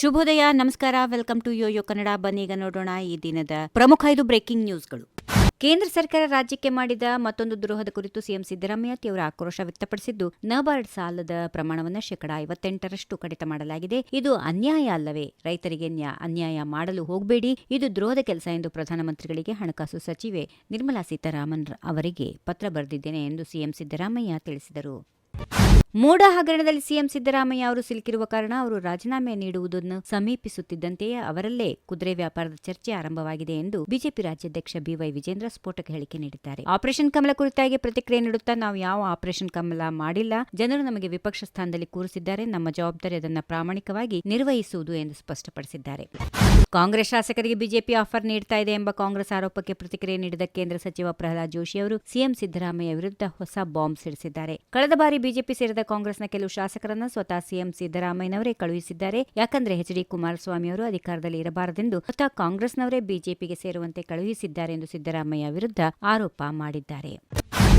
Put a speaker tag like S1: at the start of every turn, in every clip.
S1: ಶುಭೋದಯ, ನಮಸ್ಕಾರ. Welcome to Yoyo Kannada. ಬನ್ನೀಗ ನೋಡೋಣ ಈ ದಿನದ ಪ್ರಮುಖ ಐದು ಬ್ರೇಕಿಂಗ್ ನ್ಯೂಸ್ಗಳು. ಕೇಂದ್ರ ಸರ್ಕಾರ ರಾಜ್ಯಕ್ಕೆ ಮಾಡಿದ ಮತ್ತೊಂದು ದ್ರೋಹದ ಕುರಿತು ಸಿಎಂ ಸಿದ್ದರಾಮಯ್ಯ ತೀವ್ರ ಆಕ್ರೋಶ ವ್ಯಕ್ತಪಡಿಸಿದ್ದು, ನಬಾರ್ಡ್ ಸಾಲದ ಪ್ರಮಾಣವನ್ನು ಶೇಕಡಾ ಐವತ್ತೆಂಟರಷ್ಟು ಕಡಿತ ಮಾಡಲಾಗಿದೆ. ಇದು ಅನ್ಯಾಯ ಅಲ್ಲವೇ? ರೈತರಿಗೆ ನ್ಯಾ- ಅನ್ಯಾಯ ಮಾಡಲು ಹೋಗಬೇಡಿ. ಇದು ದ್ರೋಹದ ಕೆಲಸ ಎಂದು ಪ್ರಧಾನಮಂತ್ರಿಗಳಿಗೆ ಹಣಕಾಸು ಸಚಿವೆ ನಿರ್ಮಲಾ ಸೀತಾರಾಮನ್ ಅವರಿಗೆ ಪತ್ರ ಬರೆದಿದ್ದೇನೆ ಎಂದು ಸಿಎಂ ಸಿದ್ದರಾಮಯ್ಯ ತಿಳಿಸಿದರು. ಮೂಡ ಹಗರಣದಲ್ಲಿ ಸಿಎಂ ಸಿದ್ದರಾಮಯ್ಯ ಅವರು ಸಿಲುಕಿರುವ ಕಾರಣ ಅವರು ರಾಜೀನಾಮೆ ನೀಡುವುದನ್ನು ಸಮೀಪಿಸುತ್ತಿದ್ದಂತೆಯೇ ಅವರಲ್ಲೇ ಕುದುರೆ ವ್ಯಾಪಾರದ ಚರ್ಚೆ ಆರಂಭವಾಗಿದೆ ಎಂದು ಬಿಜೆಪಿ ರಾಜ್ಯಾಧ್ಯಕ್ಷ ಬಿವೈ ವಿಜೇಂದ್ರ ಸ್ಫೋಟಕ ಹೇಳಿಕೆ ನೀಡಿದ್ದಾರೆ. ಆಪರೇಷನ್ ಕಮಲ ಕುರಿತಾಗಿ ಪ್ರತಿಕ್ರಿಯೆ ನೀಡುತ್ತಾ ನಾವು ಯಾವ ಆಪರೇಷನ್ ಕಮಲ ಮಾಡಿಲ್ಲ. ಜನರು ನಮಗೆ ವಿಪಕ್ಷ ಸ್ಥಾನದಲ್ಲಿ ಕೂರಿಸಿದ್ದಾರೆ. ನಮ್ಮ ಜವಾಬ್ದಾರಿ ಅದನ್ನು ಪ್ರಾಮಾಣಿಕವಾಗಿ ನಿರ್ವಹಿಸುವುದು ಎಂದು ಸ್ಪಷ್ಟಪಡಿಸಿದ್ದಾರೆ. ಕಾಂಗ್ರೆಸ್ ಶಾಸಕರಿಗೆ ಬಿಜೆಪಿ ಆಫರ್ ನೀಡ್ತಾ ಇದೆ ಎಂಬ ಕಾಂಗ್ರೆಸ್ ಆರೋಪಕ್ಕೆ ಪ್ರತಿಕ್ರಿಯೆ ನೀಡಿದ ಕೇಂದ್ರ ಸಚಿವ ಪ್ರಹ್ಲಾದ್ ಜೋಶಿ ಅವರು ಸಿಎಂ ಸಿದ್ದರಾಮಯ್ಯ ವಿರುದ್ಧ ಹೊಸ ಬಾಂಬ್ ಸಿಡಿಸಿದ್ದಾರೆ. ಕಳೆದ ಬಾರಿ ಬಿಜೆಪಿ ಸೇರಿದ ಕಾಂಗ್ರೆಸ್ನ ಕೆಲವು ಶಾಸಕರನ್ನ ಸ್ವತಃ ಸಿಎಂ ಸಿದ್ದರಾಮಯ್ಯನವರೇ ಕಳುಹಿಸಿದ್ದಾರೆ. ಯಾಕಂದ್ರೆ ಎಚ್ ಡಿ ಕುಮಾರಸ್ವಾಮಿ ಅವರು ಅಧಿಕಾರದಲ್ಲಿ ಇರಬಾರದೆಂದು ಸ್ವತಃ ಕಾಂಗ್ರೆಸ್ನವರೇ ಬಿಜೆಪಿಗೆ ಸೇರುವಂತೆ ಕಳುಹಿಸಿದ್ದಾರೆ ಎಂದು ಸಿದ್ದರಾಮಯ್ಯ ವಿರುದ್ಧ ಆರೋಪ ಮಾಡಿದ್ದಾರೆ.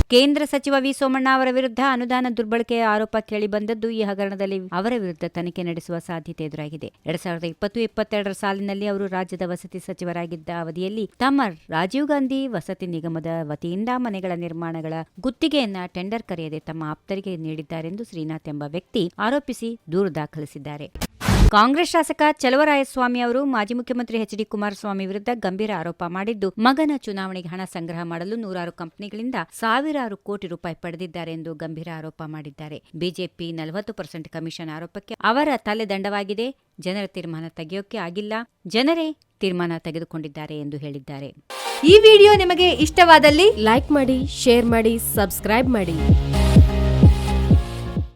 S1: ಕೇಂದ್ರ ಸಚಿವ ವಿ ಸೋಮಣ್ಣ ಅವರ ವಿರುದ್ಧ ಅನುದಾನ ದುರ್ಬಳಕೆಯ ಆರೋಪ ಕೇಳಿಬಂದದ್ದು ಈ ಹಗರಣದಲ್ಲಿ ಅವರ ವಿರುದ್ಧ ತನಿಖೆ ನಡೆಸುವ ಸಾಧ್ಯತೆ ಎದುರಾಗಿದೆ. ಎರಡ್ ಸಾವಿರದ ಇಪ್ಪತ್ತು ಇಪ್ಪತ್ತೆರಡರ ಸಾಲಿನಲ್ಲಿ ಅವರು ರಾಜ್ಯದ ವಸತಿ ಸಚಿವರಾಗಿದ್ದ ಅವಧಿಯಲ್ಲಿ ತಮ್ಮ ರಾಜೀವ್ ಗಾಂಧಿ ವಸತಿ ನಿಗಮದ ವತಿಯಿಂದ ಮನೆಗಳ ನಿರ್ಮಾಣಗಳ ಗುತ್ತಿಗೆಯನ್ನ ಟೆಂಡರ್ ಕರೆಯದೆ ತಮ್ಮ ಆಪ್ತರಿಗೆ ನೀಡಿದ್ದಾರೆಂದು ಶ್ರೀನಾಥ್ ಎಂಬ ವ್ಯಕ್ತಿ ಆರೋಪಿಸಿ ದೂರು ದಾಖಲಿಸಿದ್ದಾರೆ. ಕಾಂಗ್ರೆಸ್ ಶಾಸಕ ಚಲವರಾಯಸ್ವಾಮಿ ಅವರು ಮಾಜಿ ಮುಖ್ಯಮಂತ್ರಿ ಎಚ್ ಡಿ ಕುಮಾರಸ್ವಾಮಿ ವಿರುದ್ಧ ಗಂಭೀರ ಆರೋಪ ಮಾಡಿದ್ದು, ಮಗನ ಚುನಾವಣೆಗೆ ಹಣ ಸಂಗ್ರಹ ಮಾಡಲು ನೂರಾರು ಕಂಪನಿಗಳಿಂದ ಸಾವಿರಾರು ಕೋಟಿ ರೂಪಾಯಿ ಪಡೆದಿದ್ದಾರೆ ಎಂದು ಗಂಭೀರ ಆರೋಪ ಮಾಡಿದ್ದಾರೆ. ಬಿಜೆಪಿ ನಲವತ್ತು ಪರ್ಸೆಂಟ್ ಕಮಿಷನ್ ಆರೋಪಕ್ಕೆ ಅವರ ತಲೆದಂಡವಾಗಿದೆ ಜನರ ತೀರ್ಮಾನ ತೆಗೆಯೋಕೆ ಆಗಿಲ್ಲ. ಜನರೇ ತೀರ್ಮಾನ ತೆಗೆದುಕೊಂಡಿದ್ದಾರೆ ಎಂದು ಹೇಳಿದ್ದಾರೆ.
S2: ಈ ವಿಡಿಯೋ ನಿಮಗೆ ಇಷ್ಟವಾದಲ್ಲಿ
S3: ಲೈಕ್ ಮಾಡಿ, ಶೇರ್ ಮಾಡಿ, ಸಬ್ಸ್ಕ್ರೈಬ್ ಮಾಡಿ.